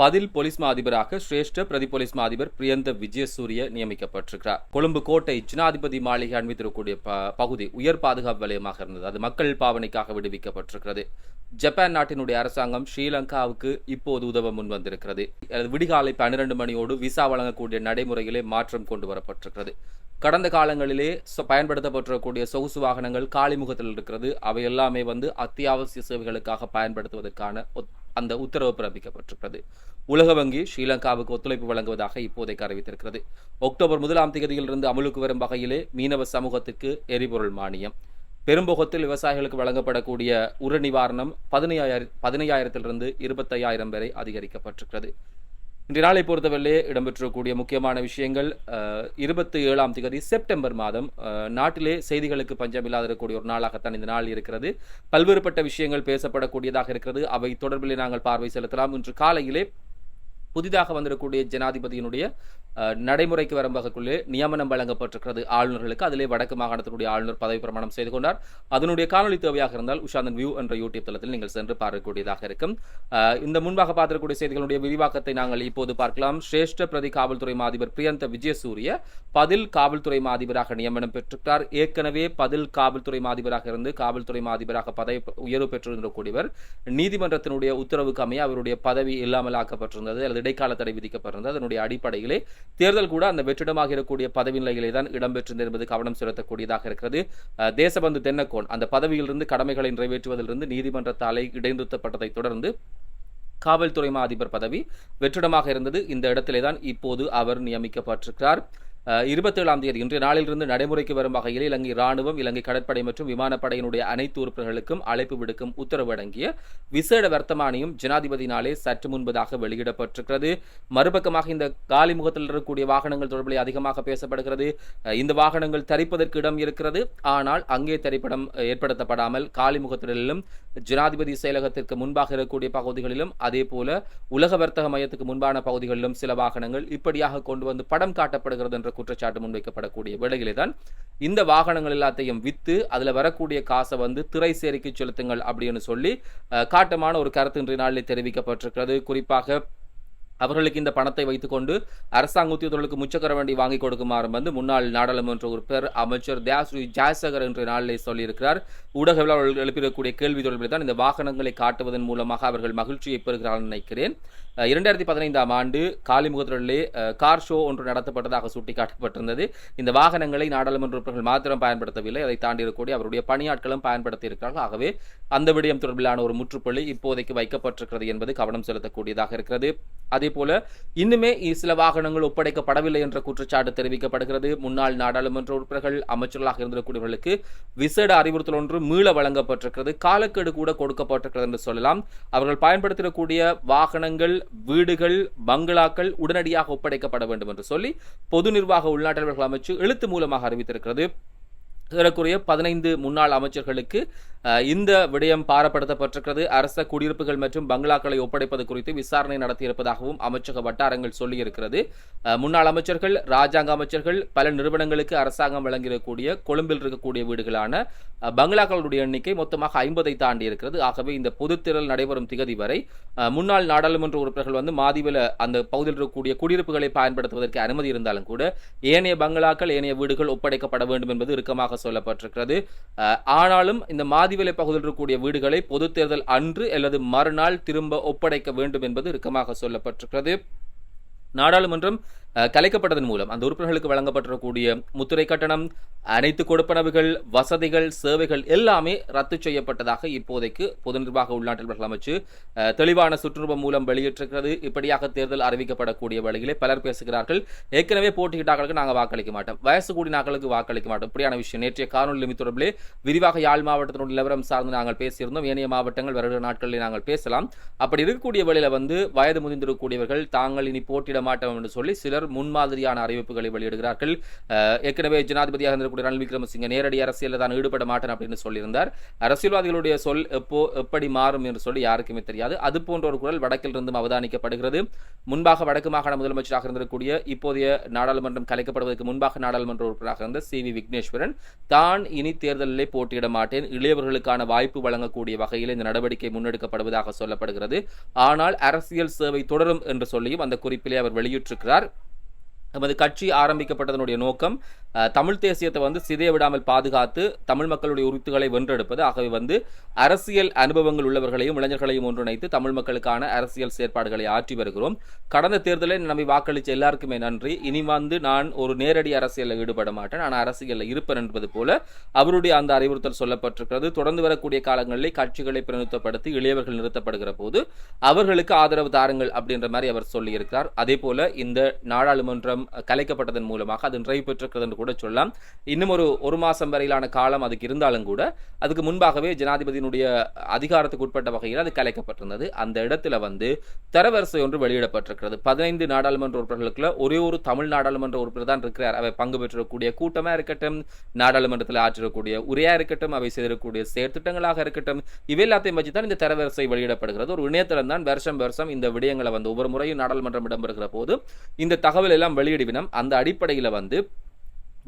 பதில் போலீஸ் மா அதிபராக சிரேஷ்ட பிரதி போலீஸ் மா அதிபர் பிரியந்த விஜயசூரிய நியமிக்கப்பட்டிருக்கிறார். கொழும்பு கோட்டை ஜனாதிபதி மாளிகை அண்மித்திருக்கக்கூடிய பகுதி உயர் பாதுகாப்பு வலயமாக இருந்தது. அது மக்கள் பாவனைக்காக விடுவிக்கப்பட்டிருக்கிறது. ஜப்பான் நாட்டினுடைய அரசாங்கம் ஸ்ரீலங்காவுக்கு இப்போது உதவ முன் வந்திருக்கிறது. விடிகாலை பன்னிரண்டு மணியோடு விசா வழங்கக்கூடிய நடைமுறையிலே மாற்றம் கொண்டு வரப்பட்டிருக்கிறது. கடந்த காலங்களிலே பயன்படுத்தப்பட்டிருக்கக்கூடிய சொகுசு வாகனங்கள் காலிமுகத்தில் இருக்கிறது. அவை எல்லாமே வந்து அத்தியாவசிய சேவைகளுக்காக பயன்படுத்துவதற்கான அந்த உத்தரவு பிறப்பிக்கப்பட்டிருக்கிறது. உலக வங்கி ஸ்ரீலங்காவுக்கு ஒத்துழைப்பு வழங்குவதாக இப்போதைக்கு அறிவித்திருக்கிறது. அக்டோபர் முதலாம் தேதியிலிருந்து அமலுக்கு வரும் வகையிலே மீனவ சமூகத்திற்கு எரிபொருள் மானியம். பெரும்புகத்தில் விவசாயிகளுக்கு வழங்கப்படக்கூடிய உர நிவாரணம் பதினையாயிரம் பதினையாயிரத்திலிருந்து இருபத்தையாயிரம் வரை அதிகரிக்கப்பட்டிருக்கிறது. இன்று நாளை பொறுத்தவரையிலே இடம்பெற்றக்கூடிய முக்கியமான விஷயங்கள் இருபத்தி ஏழாம் தேதி செப்டம்பர் மாதம் நாட்டிலே செய்திகளுக்கு பஞ்சமில்லாத இருக்கக்கூடிய ஒரு நாளாகத்தான் இந்த நாள் இருக்கிறது. பல்வேறுபட்ட விஷயங்கள் பேசப்படக்கூடியதாக இருக்கிறது. அவை தொடர்பிலே நாங்கள் பார்வை செலுத்தலாம். இன்று காலையிலே புதிதாக வந்திருக்கக்கூடிய ஜனாதிபதியினுடைய நடைமுறைக்கு வரும் வகைக்குள்ளே நியமனம் வழங்கப்பட்டிருக்கிறது ஆளுநர்களுக்கு. அதிலே வடக்கு மாகாணத்தினுடைய ஆளுநர் பதவி பிரமாணம் செய்து கொண்டார். அதனுடைய காணொலி தேவையாக இருந்தால் உஷாந்தன் வியூ என்ற யூடியூப் தளத்தில் நீங்கள் சென்று பார்க்கக்கூடியதாக இருக்கும். இந்த முன்பாக பார்த்திருக்கக்கூடிய செய்திகளுடைய விரிவாக்கத்தை நாங்கள் இப்போது பார்க்கலாம். சிரேஷ்ட பிரதி காவல்துறை மாதிபர் பிரியந்த விஜயசூரிய பதில் காவல்துறை மாதிபராக நியமனம் பெற்றிருக்கிறார் ஏற்கனவே பதில் காவல்துறை மாதிபராக இருந்து காவல்துறை மாதிபராக பதவி உயர்வு பெற்றிருந்தக்கூடியவர் நீதிமன்றத்தினுடைய உத்தரவுக்கு அமைய அவருடைய பதவி இல்லாமல் ஆக்கப்பட்டிருந்தது அல்லது இடைக்கால தடை விதிக்கப்பட்டிருந்தது. அதனுடைய அடிப்படையிலே தேர்தல் கூட அந்த வெற்றிடமாக இருக்கக்கூடிய பதவி நிலையிலே தான் இடம்பெற்றிருந்தது என்பது கவனம் செலுத்தக்கூடியதாக இருக்கிறது. அஹ், தேசபந்து தென்னக்கோன் அந்த பதவியிலிருந்து கடமைகளை நிறைவேற்றுவதிலிருந்து நீதிமன்றத்தாலே இடைநிறுத்தப்பட்டதை தொடர்ந்து காவல்துறை மா அதிபர் பதவி வெற்றிடமாக இருந்தது. இந்த இடத்திலே தான் இப்போது அவர் நியமிக்கப்பட்டிருக்கிறார். இருபத்தேழாம் தேதி இன்றைய நாளிலிருந்து நடைமுறைக்கு வரும் வகையில் இலங்கை ராணுவம் இலங்கை கடற்படை மற்றும் விமானப்படையினுடைய அனைத்து உறுப்பினர்களுக்கும் அழைப்பு விடுக்கும் உத்தரவு அடங்கிய விசேட வர்த்தமானியும் ஜனாதிபதியினாலே சற்று முன்பதாக வெளியிடப்பட்டிருக்கிறது. மறுபக்கமாக இந்த காலி முகத்தில் இருக்கக்கூடிய வாகனங்கள் தொடர்பில் அதிகமாக பேசப்படுகிறது. இந்த வாகனங்கள் தரிப்பதற்கு இடம் இருக்கிறது. ஆனால் அங்கே தரிப்பிடம் ஏற்படுத்தப்படாமல் காலிமுகத்திலும் ஜனாதிபதி செயலகத்திற்கு முன்பாக இருக்கக்கூடிய பகுதிகளிலும் அதே போல உலக வர்த்தக மையத்துக்கு முன்பான பகுதிகளிலும் சில வாகனங்கள் இப்படியாக கொண்டு வந்து படம் காட்டப்படுகிறது என்ற குற்றச்சாட்டு முன்வைக்கப்படக்கூடிய வேளையிலே தான் இந்த வாகனங்கள் எல்லாத்தையும் வித்து அதுல வரக்கூடிய காசை வந்து திரை சேரிக்கு செலுத்துங்கள் அப்படின்னு சொல்லி காட்டமான ஒரு கருத்து இன்றைய நாளில் தெரிவிக்கப்பட்டிருக்கிறது. குறிப்பாக அவர்களுக்கு இந்த பணத்தை வைத்துக்கொண்டு அரசாங்க உத்தியோகர்களுக்கு முச்சக்கர வண்டி வாங்கி கொடுக்குமாறு வந்து முன்னாள் நாடாளுமன்ற உறுப்பினர் அமைச்சர் தயாஸ்ரீ ஜெயசேகர் என்ற நாளிலே சொல்லியிருக்கிறார். ஊடகவியலாளர்கள் எழுப்பிடக்கூடிய கேள்வி தொடர்பில் தான் இந்த வாகனங்களை காட்டுவதன் மூலமாக அவர்கள் மகிழ்ச்சியை பெறுகிறார்கள் நினைக்கிறேன். இரண்டாயிரத்தி பதினைந்தாம் ஆண்டு காலிமுகத்திலே கார் ஷோ ஒன்று நடத்தப்பட்டதாக சுட்டிக்காட்டப்பட்டிருந்தது. இந்த வாகனங்களை நாடாளுமன்ற உறுப்பினர்கள் மாத்திரம் பயன்படுத்தவில்லை. அதை தாண்டி இருக்கக்கூடிய அவருடைய பணியாட்களும் பயன்படுத்தி இருக்கிறார்கள் ஆகவே அந்த விடயம் தொடர்பிலான ஒரு முற்றுப்புள்ளி இப்போதைக்கு வைக்கப்பட்டிருக்கிறது என்பது கவனம் செலுத்தக்கூடியதாக இருக்கிறது. அதே போல இன்னுமே சில வாகனங்கள் ஒப்படைக்கப்படவில்லை என்ற குற்றச்சாட்டு தெரிவிக்கப்படுகிறது. முன்னாள் நாடாளுமன்ற உறுப்பினர்கள் அமைச்சர்களாக இருந்திருக்கூடியவர்களுக்கு விசேட அறிவுறுத்தல் ஒன்று மீள வழங்கப்பட்டிருக்கிறது. காலக்கெடு கூட கொடுக்கப்பட்டிருக்கிறது என்று சொல்லலாம். அவர்கள் பயன்படுத்தக்கூடிய வாகனங்கள் வீடுகள் பங்களாக்கள் உடனடியாக ஒப்படைக்கப்பட வேண்டும் என்று சொல்லி பொது நிர்வாக உள்நாட்டவர்கள் அமைச்சு எழுத்து மூலமாக அறிவித்திருக்கிறது. ஏறக்குறைய பதினைந்து முன்னாள் அமைச்சர்களுக்கு இந்த விடயம் பாரப்படுத்தப்பட்டிருக்கிறது. அரச குடியிருப்புகள் மற்றும் பங்களாக்களை ஒப்படைப்பது குறித்து விசாரணை நடத்தியிருப்பதாகவும் அமைச்சக வட்டாரங்கள் சொல்லியிருக்கிறது. முன்னாள் அமைச்சர்கள் ராஜாங்க அமைச்சர்கள் பல நிறுவனங்களுக்கு அரசாங்கம் வழங்கியிருக்கக்கூடிய கொழும்பில் இருக்கக்கூடிய வீடுகளான பங்களாக்களுடைய எண்ணிக்கை மொத்தமாக ஐம்பதை தாண்டி இருக்கிறது. ஆகவே இந்த பொதுத்திரல் நடைபெறும் திகதி வரை முன்னாள் நாடாளுமன்ற உறுப்பினர்கள் வந்து மாதிவில அந்த பகுதியில் இருக்கக்கூடிய குடியிருப்புகளை பயன்படுத்துவதற்கு அனுமதி இருந்தாலும் கூட ஏனைய பங்களாக்கள் ஏனைய வீடுகள் ஒப்படைக்கப்பட வேண்டும் என்பது இறுக்கமாக சொல்லப்பட்டிருக்கிறது. ஆனாலும் இந்த மாதிவிலை பகுதியில் இருக்கக்கூடிய வீடுகளை பொது தேர்தல் அன்று அல்லது மறுநாள் திரும்ப ஒப்படைக்க வேண்டும் என்பது இறுக்கமாக சொல்லப்பட்டிருக்கிறது. நாடாளுமன்றம் கலைக்கப்பட்டதன் மூலம் அந்த உறுப்பினர்களுக்கு வழங்கப்பட்டிருக்கக்கூடிய முத்துரை கட்டணம் அனைத்து கொடுப்பனவுகள் வசதிகள் சேவைகள் எல்லாமே ரத்து செய்யப்பட்டதாக இப்போதைக்கு பொது நிர்வாக உள்நாட்டு அமைச்சு தெளிவான சுற்றுருவம் மூலம் வெளியிட்டிருக்கிறது. இப்படியாக தேர்தல் அறிவிக்கப்படக்கூடிய வழியிலே பலர் பேசுகிறார்கள். ஏற்கனவே போட்டியிட்டார்களுக்கு நாங்கள் வாக்களிக்க மாட்டோம். வயசு கூடினாக்களுக்கு வாக்களிக்க மாட்டோம். இப்படியான விஷயம். நேற்றைய காணொலி நிமித் தொடர்பிலே விரிவாக யாழ் மாவட்டத்தினுடைய நிலவரம் சார்ந்து நாங்கள் பேசியிருந்தோம். ஏனைய மாவட்டங்கள் வருகிற நாட்களில் நாங்கள் பேசலாம். அப்படி இருக்கக்கூடிய வழியில் வந்து வயது முதிர்ந்திருக்கக்கூடியவர்கள் தாங்கள் இனி போட்டியிட மாட்டோம் என்று சொல்லி சிலர் சிலர் முன்மாதிரியான அறிவிப்புகளை வெளியிடுகிறார்கள். ஏற்கனவே ஜனாதிபதியாக இருந்திருக்கூடிய ரணில் விக்ரமசிங்க நேரடி அரசியலில் தான் ஈடுபட மாட்டேன் அப்படின்னு சொல்லியிருந்தார். அரசியல்வாதிகளுடைய சொல் எப்போ எப்படி மாறும் என்று சொல்லி யாருக்குமே தெரியாது. அது போன்ற ஒரு குரல் வடக்கில் இருந்தும் அவதானிக்கப்படுகிறது. முன்பாக வடக்கு மாகாண முதலமைச்சராக இருந்திருக்கக்கூடிய இப்போதைய நாடாளுமன்றம் கலைக்கப்படுவதற்கு முன்பாக நாடாளுமன்ற உறுப்பினராக இருந்த சி வி விக்னேஸ்வரன் தான் இனி தேர்தலிலே போட்டியிட மாட்டேன். இளையவர்களுக்கான வாய்ப்பு வழங்கக்கூடிய வகையில் இந்த நடவடிக்கை முன்னெடுக்கப்படுவதாக சொல்லப்படுகிறது. ஆனால் அரசியல் சேவை தொடரும் என்று சொல்லியும் அந்த குறிப்பிலே அவர் வெளியிட்டிருக்கிறார். நமது கட்சி ஆரம்பிக்கப்பட்டதனுடைய நோக்கம் தமிழ் தேசியத்தை வந்து சிதைய விடாமல் பாதுகாத்து தமிழ் மக்களுடைய உரித்துகளை வென்றெடுப்பது. ஆகவே வந்து அரசியல் அனுபவங்கள் உள்ளவர்களையும் இளைஞர்களையும் ஒன்றிணைத்து தமிழ் மக்களுக்கான அரசியல் செயற்பாடுகளை ஆற்றி வருகிறோம். கடந்த தேர்தலில் நம்மை வாக்களித்த எல்லாருக்குமே நன்றி. இனி வந்து நான் ஒரு நேரடி அரசியலில் ஈடுபட மாட்டேன். நான் அரசியலில் இருப்பேன் என்பது போல அவருடைய அந்த அறிவுறுத்தல் சொல்லப்பட்டிருக்கிறது. தொடர்ந்து வரக்கூடிய காலங்களில் கட்சிகளை பிரதிநிதித்துவப்படுத்தி இளையவர்கள் நிறுத்தப்படுகிற போது அவர்களுக்கு ஆதரவு தாருங்கள் அப்படின்ற மாதிரி அவர் சொல்லியிருக்கிறார். அதே போல இந்த நாடாளுமன்றம் கலைக்கப்பட்டதன் மூலமாக அது நிறைவு பெற்றிருக்கிறது கூட சொல்லலாம். இன்னும் ஒரு ஒரு மாதம் வரையிலான காலம் அதுக்கு இருந்தாலும் கூட அதுக்கு முன்பாகவே ஜனாதிபதியினுடைய அதிகாரத்துக்கு உட்பட்ட வகையில் அது கலைக்கப்பட்டிருந்தது. அந்த இடத்துல வந்து தரவரிசை ஒன்று வெளியிடப்பட்டிருக்கிறது. பதினைந்து நாடாளுமன்ற உறுப்பினர்களுக்குள்ள ஒரே ஒரு தமிழ் நாடாளுமன்ற உறுப்பினர் தான் இருக்கிறார். அவை பங்கு பெற்றிருக்கக்கூடிய கூட்டமாக இருக்கட்டும் நாடாளுமன்றத்தில் ஆற்றிடக்கூடிய உரையாக இருக்கட்டும் அவை செய்திருக்கக்கூடிய செயற்திட்டங்களாக இருக்கட்டும் இவை எல்லாத்தையும் வச்சு தான் இந்த தரவரிசை வெளியிடப்படுகிறது. ஒரு இணையதளம் தான் வருஷம் வருஷம் இந்த விடயங்களை வந்து ஒவ்வொரு முறையும் நாடாளுமன்றம் இடம்பெறுகிற போது இந்த தகவல் எல்லாம் வெளியிடுவினம். அந்த அடிப்படையில் வந்து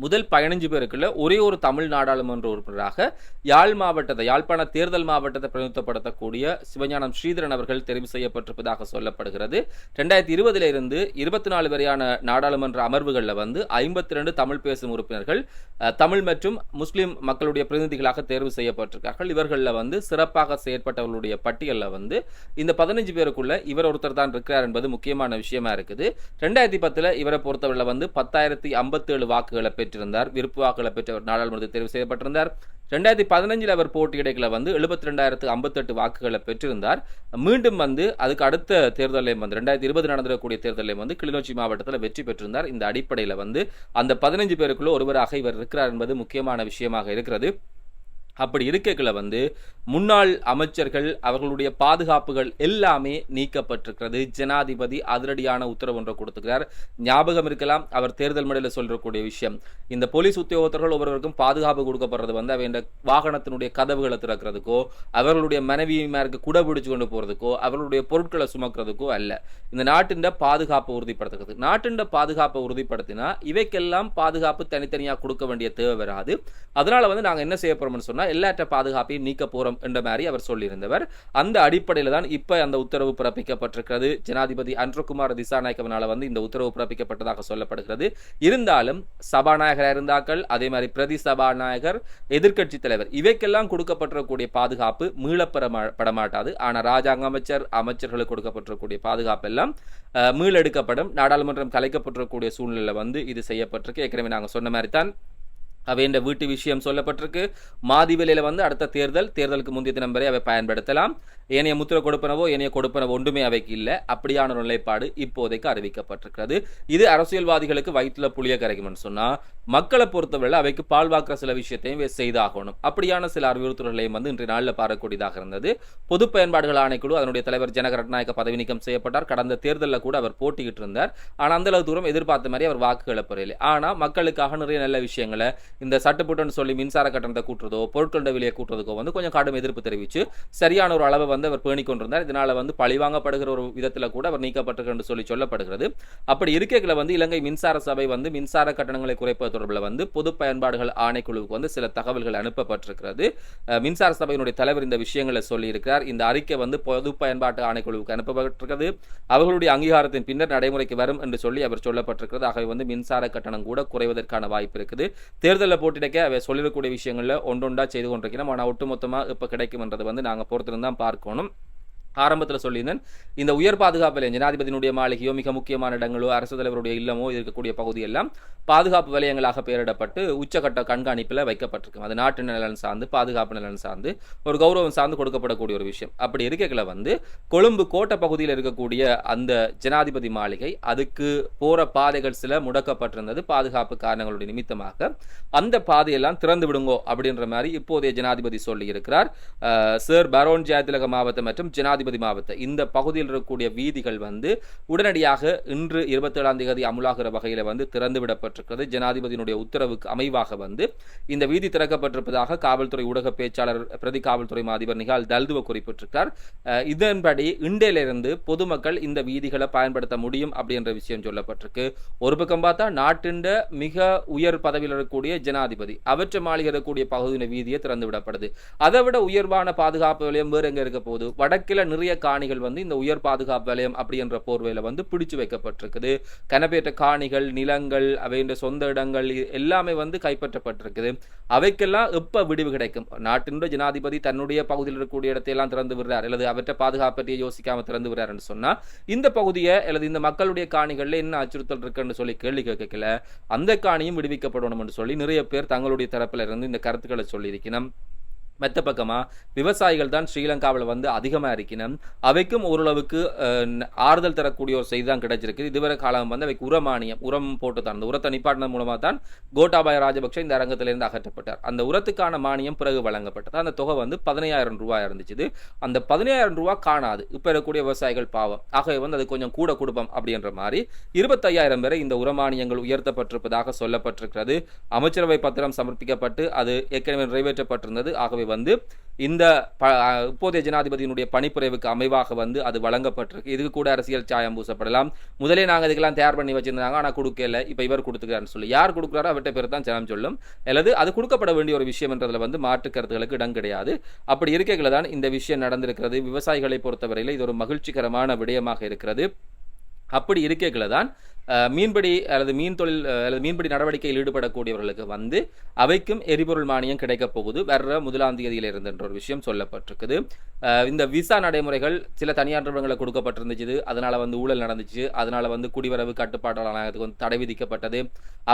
முதல் பதினஞ்சு பேருக்குள்ள ஒரே ஒரு தமிழ் நாடாளுமன்ற உறுப்பினராக யாழ் மாவட்டத்தை யாழ்ப்பாண தேர்தல் மாவட்டத்தை பிரதிநிதித்துவப்படுத்தக்கூடிய சிவஞானம் ஸ்ரீதரன் அவர்கள் தெரிவு செய்யப்பட்டிருப்பதாக சொல்லப்படுகிறது. ரெண்டாயிரத்தி இருபதிலிருந்து இருபத்தி நாலு வரையான நாடாளுமன்ற அமர்வுகளில் வந்து ஐம்பத்தி ரெண்டு தமிழ் பேசும் உறுப்பினர்கள் தமிழ் மற்றும் முஸ்லீம் மக்களுடைய பிரதிநிதிகளாக தேர்வு செய்யப்பட்டிருக்கார்கள். இவர்களில் வந்து சிறப்பாக செயற்பட்டவர்களுடைய பட்டியலில் வந்து இந்த பதினஞ்சு பேருக்குள்ள இவர் ஒருத்தர் தான் இருக்கிறார் என்பது முக்கியமான விஷயமா இருக்குது. ரெண்டாயிரத்தி பத்தில் இவரை பொறுத்தவரையில் வந்து பத்தாயிரத்தி ஐம்பத்தேழு வாக்குகளை பெற்றிருந்தார். விருப்பு வாக்குகளை பெற்றவர் நாடாளுமன்றத்தில் தெரிவு செய்யப்பட்டிருந்தார். ரெண்டாயிரத்தி பதினஞ்சில் அவர் போட்டியிடைகளை வந்து எழுபத்தி ரெண்டாயிரத்து ஐம்பத்தெட்டு வாக்குகளை பெற்றிருந்தார். மீண்டும் வந்து அதுக்கு அடுத்த தேர்தலையும் வந்து ரெண்டாயிரத்தி இருபது நடந்திருக்கக்கூடிய தேர்தலையும் வந்து கிளிநொச்சி மாவட்டத்தில் வெற்றி பெற்றிருந்தார். இந்த அடிப்படையில் வந்து அந்த பதினஞ்சு பேருக்குள்ள ஒருவராக இவர் இருக்கிறார் என்பது முக்கியமான விஷயமாக இருக்கிறது. அப்படி இருக்கைகளை வந்து முன்னாள் அமைச்சர்கள் அவர்களுடைய பாதுகாப்புகள் எல்லாமே நீக்கப்பட்டிருக்கிறது. ஜனாதிபதி அதிரடியான உத்தரவு ஒன்றை கொடுத்துக்கிறார். ஞாபகம் இருக்கலாம் அவர் தேர்தல் மேடையில் சொல்லக்கூடிய விஷயம். இந்த போலீஸ் உத்தியோகத்தர்கள் ஒவ்வொருவருக்கும் பாதுகாப்பு கொடுக்கப்படுறது வந்து அவன் வாகனத்தினுடைய கதவுகளை திறக்கிறதுக்கோ அவர்களுடைய மனைவிமாருக்கு குட பிடிச்சு கொண்டு போகிறதுக்கோ அவர்களுடைய பொருட்களை சுமக்கிறதுக்கோ அல்ல. இந்த நாட்டின் பாதுகாப்பை உறுதிப்படுத்துறது நாட்டின் பாதுகாப்பை உறுதிப்படுத்தினா இவைக்கெல்லாம் பாதுகாப்பு தனித்தனியாக கொடுக்க வேண்டிய தேவை வராது. அதனால வந்து நாங்கள் என்ன செய்ய போகிறோம்னு சொன்னால் எல்லாற்ற பாதுகாப்பையும் நீக்க வேண்டும் என்ற மாதிரி அவர் சொல்லியிருந்தவர். அந்த அடிப்படையில் தான் இப்ப அந்த உத்தரவு பிறப்பிக்கப்பட்டிருக்கிறது. ஜனாதிபதி அன்ரகுமார் திசாநாயக்கவனால் வந்து இந்த உத்தரவு பிறப்பிக்கப்பட்டதாக சொல்லப்படுகிறது. இருந்தாலும் சபாநாயகராக இருந்தாக்கள் அதே மாதிரி பிரதி சபாநாயகர் எதிர்க்கட்சி தலைவர் இவைக்கெல்லாம் கொடுக்கப்பட்டிருக்கக்கூடிய பாதுகாப்பு மீளப்பெற மாட்டாது ஆனால் ராஜாங்க அமைச்சர் அமைச்சர்களுக்கு கொடுக்கப்பட்டிருக்கக்கூடிய பாதுகாப்பு எல்லாம் மீளெடுக்கப்படும். நாடாளுமன்றம் கலைக்கப்பட்டிருக்கக்கூடிய சூழ்நிலை வந்து இது செய்யப்பட்டிருக்கு. ஏற்கனவே நாங்கள் சொன்ன மாதிரி தான் அவையின் வீட்டு விஷயம் சொல்லப்பட்டிருக்கு. மாதிவிலையில் வந்து அடுத்த தேர்தல் தேர்தலுக்கு முந்தைய தினம் வரை அவை பயன்படுத்தலாம். ஏனைய முத்திர கொடுப்பனவோ ஏனைய கொடுப்பனவோ ஒன்றுமே அவைக்கு இல்லை. அப்படியான ஒரு நிலைப்பாடு இப்போதைக்கு அறிவிக்கப்பட்டிருக்கிறது. இது அரசியல்வாதிகளுக்கு வயிற்றுல புளிய கரைக்கும்னு சொன்னால் மக்களை பொறுத்தவரை அவைக்கு பால்வாக்குற சில விஷயத்தையும் செய்தாகணும். அப்படியான சில அறிவுறுத்தல்களையும் வந்து இன்றைய நாளில் பாடக்கூடியதாக இருந்தது. பொது பயன்பாடுகள் ஆணைக்குழு அதனுடைய தலைவர் ஜனகரட்நாயக்க பதவி நீக்கம் செய்யப்பட்டார். கடந்த தேர்தலில் கூட அவர் போட்டியிட்டு இருந்தார் ஆனால் அந்த அளவு தூரம் எதிர்பார்த்த மாதிரி அவர் வாக்குகளை பெறல ஆனால் மக்களுக்காக நிறைய நல்ல விஷயங்களை இந்த சட்டுப்புட்டுன்னு சொல்லி மின்சார கட்டணத்தை கூட்டுறதோ பொருட்களோட விலையை கூட்டுறதுக்கோ வந்து கொஞ்சம் கடும் எதிர்ப்பு தெரிவித்து சரியான ஒரு அளவை வந்து அவர் பேணிக்கொண்டிருந்தார் இதனால வந்து பழிவாங்கப்படுகிற ஒரு விதத்தில் கூட அவர் நீக்கப்பட்டிருக்கிறது சொல்லி சொல்லப்படுகிறது. அப்படி இருக்கைகளை வந்து இலங்கை மின்சார சபை வந்து மின்சார கட்டணங்களை குறைப்பது தொடர்பில் வந்து பொது பயன்பாடுகள் ஆணைக்குழுவுக்கு வந்து சில தகவல்கள் அனுப்பப்பட்டிருக்கிறது. மின்சார சபையினுடைய தலைவர் இந்த விஷயங்களை சொல்லியிருக்கிறார். இந்த அறிக்கை வந்து பொது பயன்பாட்டு ஆணைக்குழுவுக்கு அனுப்பப்பட்டிருக்கிறது. அவர்களுடைய அங்கீகாரத்தின் பின்னர் நடைமுறைக்கு வரும் என்று சொல்லி அவர் சொல்லப்பட்டிருக்கிறது. ஆகவே வந்து மின்சார கட்டணம் கூட குறைவதற்கான வாய்ப்பு இருக்குது. தேர்தலில் போட்டியிடக்க அவை சொல்லிடக்கூடிய விஷயங்களில் ஒன்றொன்றா செய்து கொண்டிருக்கிறோம். ஆனால் ஒட்டுமொத்தமாக இப்போ கிடைக்கும்ன்றது வந்து நாங்கள் பொறுத்திருந்து தான் பார்க்கணும். ஆரம்பத்தில் சொல்லியிருந்தேன். இந்த உயர் பாதுகாப்பு நிலையம் ஜனாதிபதியினுடைய மாளிகையோ மிக முக்கியமான இடங்களோ அரசு தலைவருடைய இல்லமோ இருக்கக்கூடிய பகுதியெல்லாம் பாதுகாப்பு வலயங்களாக பெயரிடப்பட்டு உச்சகட்ட கண்காணிப்பில் வைக்கப்பட்டிருக்கும். அது நாட்டு நலன் சார்ந்து பாதுகாப்பு நலன் சார்ந்து ஒரு கௌரவம் சார்ந்து கொடுக்கப்படக்கூடிய ஒரு விஷயம். அப்படி இருக்கைகளை வந்து கொழும்பு கோட்டை பகுதியில் இருக்கக்கூடிய அந்த ஜனாதிபதி மாளிகை அதுக்கு போற பாதைகள் சில முடக்கப்பட்டிருந்தது. பாதுகாப்பு காரணங்களுடைய நிமித்தமாக அந்த பாதையெல்லாம் திறந்து விடுங்கோ அப்படின்ற மாதிரி இப்போதைய ஜனாதிபதி சொல்லியிருக்கிறார். சார் சர் பரோன் ஜெயதிலக மாவட்டம் மற்றும் ஜனாதிபதி ஜனாதிபதி மாவட்ட இந்த பகுதியில் இருக்கக்கூடிய வீதிகள் வந்து உடனடியாக இன்று இருபத்தேழாம் தேதி அமுலாகிற வகையில் வந்து திறந்து விடப்பட்டிருக்கிறது ஜனாதிபதியினுடைய உத்தரவுக்கு அமைவாக வந்து இந்த வீதி திறக்கப்பட்டிருப்பதாக காவல்துறை ஊடக பேச்சாளர் பிரதி காவல்துறை அதிபர் நிகால் தல்துவ குறிப்பிட்டிருக்கார். இதன்படி இண்டையிலிருந்து பொதுமக்கள் இந்த வீதிகளை பயன்படுத்த முடியும் அப்படின்ற விஷயம் சொல்லப்பட்டிருக்கு. ஒரு பக்கம் பார்த்தா நாட்டின் மிக உயர் பதவியில் இருக்கக்கூடிய ஜனாதிபதி அவற்ற மாளிகை இருக்கக்கூடிய பகுதியின் வீதியை திறந்து விடப்படுது அதை விட உயர்வான பாதுகாப்பு வலயம் வேறு எங்க இருக்க போகுது? வடக்கில் நிறைய காணிகள் வந்து இந்த உயர் பாதுகாப்பு வலயம் அப்படின்ற போர்வையில் வந்து பிடிச்சு வைக்கப்பட்டிருக்குது. கனப்பேற்ற காணிகள் நிலங்கள் அவைன்ற சொந்த இடங்கள் எல்லாமே வந்து கைப்பற்றப்பட்டிருக்குது. அவைக்கெல்லாம் எப்ப விடிவு கிடைக்கும்? நாட்டினுடைய ஜனாதிபதி தன்னுடைய பகுதியில் இருக்கக்கூடிய இடத்தையெல்லாம் திறந்து விடுறார். அல்லது அவற்றை பாதுகாப்பு பற்றியே யோசிக்காமல் திறந்து விடுறாருன்னு சொன்னா இந்த பகுதியை அல்லது இந்த மக்களுடைய காணிகள்ல என்ன அச்சுறுத்தல் இருக்குன்னு சொல்லி கேள்வி கேட்கல அந்த காணியும் விடுவிக்கப்படணும் என்று சொல்லி நிறைய பேர் தங்களுடைய தரப்பில் இருந்து இந்த கருத்துக்களை சொல்லியிருக்கணும். மெத்த பக்கமாக விவசாயிகள் தான் ஸ்ரீலங்காவில் வந்து அதிகமாக இருக்கணும். அவைக்கும் ஓரளவுக்கு ஆறுதல் தரக்கூடிய ஒரு செய்தி தான் கிடைச்சிருக்கு. இதுவரை காலம் வந்து அவைக்கு உரமானியம் உரம் போட்டு தான் அந்த உரத்தை நிப்பாட்டின மூலமாக தான் கோட்டாபாய ராஜபக்ஷ இந்த அரங்கத்திலிருந்து அகற்றப்பட்டார். அந்த உரத்துக்கான மானியம் பிறகு வழங்கப்பட்டது. அந்த தொகை வந்து பதினையாயிரம் ரூபாய் இருந்துச்சு. அந்த பதினையாயிரம் ரூபாய் காணாது. இப்போ இருக்கக்கூடிய விவசாயிகள் பாவம். ஆகவே வந்து அது கொஞ்சம் கூட கொடுப்போம் அப்படின்ற மாதிரி இருபத்தையாயிரம் வரை இந்த உரமானியங்கள் உயர்த்தப்பட்டிருப்பதாக சொல்லப்பட்டிருக்கிறது. அமைச்சரவை பத்திரம் சமர்ப்பிக்கப்பட்டு அது ஏற்கனவே நிறைவேற்றப்பட்டிருந்தது. ஆகவே வந்து இந்த ப இப்போதைய ஜனாதிபதியினுடைய பணிப்புரைவுக்கு அமைவாக வந்து அது வழங்கப்பட்டிருக்கு. இதுக்கு கூட அரசியல் சாயம் பூசப்படலாம். முதலே நாங்கள் இதுக்கெல்லாம் தயார் பண்ணி வச்சிருந்தாங்க. ஆனால் கொடுக்கல. இப்போ இவர் கொடுத்துக்கிறான்னு சொல்லி. யார் கொடுக்குறாரோ அவர்கிட்ட பேர் தான் ஜனம் சொல்லும். அல்லது அது கொடுக்கப்பட வேண்டிய ஒரு விஷயம் என்றதுல வந்து மாற்று கருத்துகளுக்கு இடம் கிடையாது. அப்படி இருக்கைகளை தான் இந்த விஷயம் நடந்திருக்கிறது. விவசாயிகளை பொறுத்தவரையில் இது ஒரு மகிழ்ச்சிகரமான விடயமாக இருக்கிறது. அப்படி இருக்கைகளை தான் மீன்பிடி அல்லது மீன் தொழில் அல்லது மீன்பிடி நடவடிக்கையில் ஈடுபடக்கூடியவர்களுக்கு வந்து அவைக்கும் எரிபொருள் மானியம் கிடைக்கப் போகுது. வர்ற முதலாம் தேதியில இருந்து என்ற ஒரு விஷயம் சொல்லப்பட்டிருக்குது. இந்த விசா நடைமுறைகள் சில தனியார் நிறுவனங்களை கொடுக்கப்பட்டிருந்துச்சு. அதனால் வந்து ஊழல் நடந்துச்சு. அதனால வந்து குடிவரவு கட்டுப்பாட்டாளர் ஆணையத்துக்கு வந்து தடை விதிக்கப்பட்டது.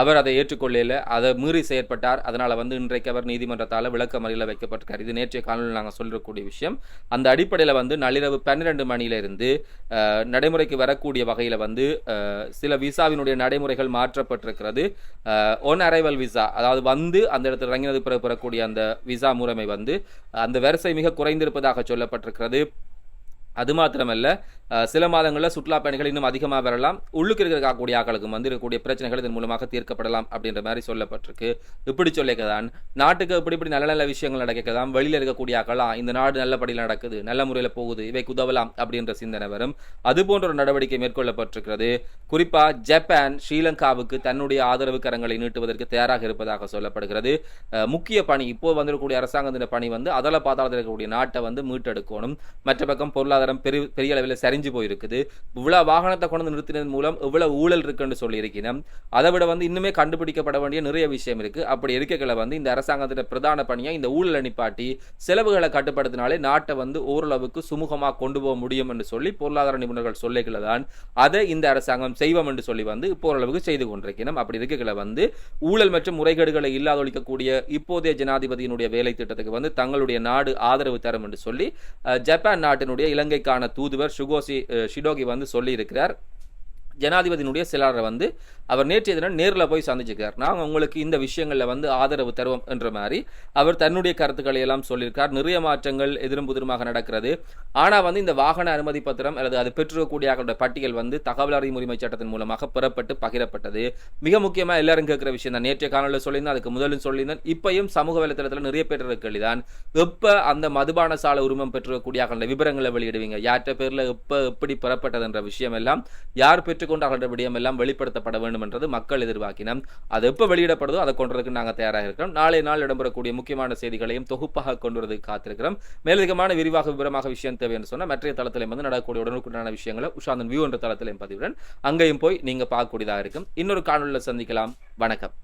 அவர் அதை ஏற்றுக்கொள்ளல. அதை மீறி செயற்பட்டார். அதனால் வந்து இன்றைக்கு அவர் நீதிமன்றத்தால் விளக்க மறியில் வைக்கப்பட்டிருக்கார். இது நேற்றைய காலையில் நாங்கள் சொல்லக்கூடிய விஷயம். அந்த அடிப்படையில் வந்து நள்ளிரவு பன்னிரெண்டு மணியிலிருந்து நடைமுறைக்கு வரக்கூடிய வகையில் வந்து சில விசாவினுடைய நடைமுறைகள் மாற்றப்பட்டிருக்கிறது. ஒன் அரைவல் விசா அதாவது வந்து அந்த இடத்துல இறங்கினது பிறகு பெறக்கூடிய அந்த விசா முறைமை வந்து அந்த வரிசை மிக குறைந்திருப்பதாக சொல்லப்பட்டிருக்கிறது. அது மாத்திரமல்ல சில மாதங்களில் சுற்றுலா பயணிகள் இன்னும் அதிகமாக வரலாம். உள்ளுக்கு இருக்கக்கூடிய ஆக்களுக்கு வந்து இருக்கக்கூடிய பிரச்சனைகள் இதன் மூலமாக தீர்க்கப்படலாம் அப்படின்ற மாதிரி சொல்லப்பட்டிருக்கு. இப்படி சொல்லிக்கதான் நாட்டுக்கு இப்படி இப்படி நல்ல நல்ல விஷயங்கள் நடக்கலாம் வெளியில் இருக்கக்கூடிய ஆக்கலாம் இந்த நாடு நல்லபடியில் நடக்குது நல்ல முறையில் போகுது இவை உதவலாம் அப்படின்ற சிந்தனை வரும். அது போன்ற ஒரு நடவடிக்கை மேற்கொள்ளப்பட்டிருக்கிறது. குறிப்பா ஜப்பான் ஸ்ரீலங்காவுக்கு தன்னுடைய ஆதரவு கரங்களை நீட்டுவதற்கு தயாராக இருப்பதாக சொல்லப்படுகிறது. முக்கிய பணி இப்போ வந்திருக்கக்கூடிய அரசாங்கத்தின் பணி வந்து அதல பாதாளத்தில் இருக்கக்கூடிய நாட்டை வந்து மீட்டெடுக்கணும். மற்ற பக்கம் பொருளாதாரம் பெரிய பெரிய அளவில் சரி சரிஞ்சு போயிருக்குது. இவ்வளோ வாகனத்தை கொண்டு வந்து நிறுத்தினதன் மூலம் இவ்வளோ ஊழல் இருக்குன்னு சொல்லியிருக்கிறோம் அதை விட வந்து இன்னுமே கண்டுபிடிக்கப்பட வேண்டிய நிறைய விஷயம் இருக்குது அப்படி இருக்கைகளை வந்து இந்த அரசாங்கத்தின் பிரதான பணியாக இந்த ஊழல் நிப்பாட்டி செலவுகளை கட்டுப்படுத்தினாலே நாட்டை வந்து ஓரளவுக்கு சுமூகமாக கொண்டு போக முடியும் என்று சொல்லி பொருளாதார நிபுணர்கள் சொல்லிகளை தான். அதை இந்த அரசாங்கம் செய்வோம் என்று சொல்லி வந்து இப்போ ஓரளவுக்கு செய்து கொண்டிருக்கிறோம் அப்படி இருக்கைகளை வந்து ஊழல் மற்றும் முறைகேடுகளை இல்லாதொழிக்கக்கூடிய இப்போதைய ஜனாதிபதியினுடைய வேலை திட்டத்துக்கு வந்து தங்களுடைய நாடு ஆதரவு தரும் என்று சொல்லி ஜப்பான் நாட்டினுடைய இலங்கைக்கான தூதுவர் சுகோசி ஷிடோகி வந்து சொல்லியிருக்கிறார். ஜனாதிபதியினுடைய சிலரை வந்து அவர் நேற்றைய தினம் நேரில் போய் சந்திச்சிருக்கார். நாங்கள் உங்களுக்கு இந்த விஷயங்களில் வந்து ஆதரவு தருவோம் என்ற மாதிரி அவர் தன்னுடைய கருத்துக்களை எல்லாம் சொல்லியிருக்கார். நிறைய மாற்றங்கள் எதிரும் புதிருமாக நடக்கிறது. ஆனால் வந்து இந்த வாகன அனுமதி பத்திரம் அல்லது அது பெற்றிருக்கக்கூடிய அவருடைய பட்டியல் வந்து தகவல் அறியும் உரிமை சட்டத்தின் மூலமாக பெறப்பட்டு பகிரப்பட்டது. மிக முக்கியமாக எல்லாரும் கேட்குற விஷயம் தான். நேற்றைய காணொலியில் சொல்லியிருந்தேன் அதுக்கு முதலும் சொல்லியிருந்தேன். இப்பயும் சமூக வலைத்தளத்தில் நிறைய பேர் கேள்விதான். எப்போ அந்த மதுபான சாலை உரிமம் பெற்றிருக்கக்கூடிய ஆக்களோட விவரங்களை வெளியிடுவீங்க? யார்கிட்ட பேரில் எப்போ எப்படி பெறப்பட்டது என்ற விஷயம் எல்லாம் யார் பெற்றுக்கொண்டார்கள்ன்ற விடயம் எல்லாம் வெளிப்படுத்தப்பட வேண்டும் என்றது மக்கள் எதிர்பார்க்கினோம் அது எப்போ வெளியிடப்படுதோ அதை கொண்டதுக்கு நாங்கள் தயாராக இருக்கிறோம். நாளை நாள் இடம்பெறக்கூடிய முக்கியமான செய்திகளையும் தொகுப்பாக கொண்டு வரதுக்கு காத்திருக்கிறோம். மேலதிகமான விரிவாக விவரமாக விஷயம் தேவை என்று சொன்னால் மற்றைய தளத்திலையும் வந்து நடக்கக்கூடிய உடனுக்குடனான விஷயங்களை உஷாந்தன் வியூ என்ற தளத்திலையும் பதிவுடன் அங்கேயும் போய் நீங்கள் பார்க்கக்கூடியதாக இருக்கும். இன்னொரு காணொலியில் சந்திக்கலாம். வணக்கம்.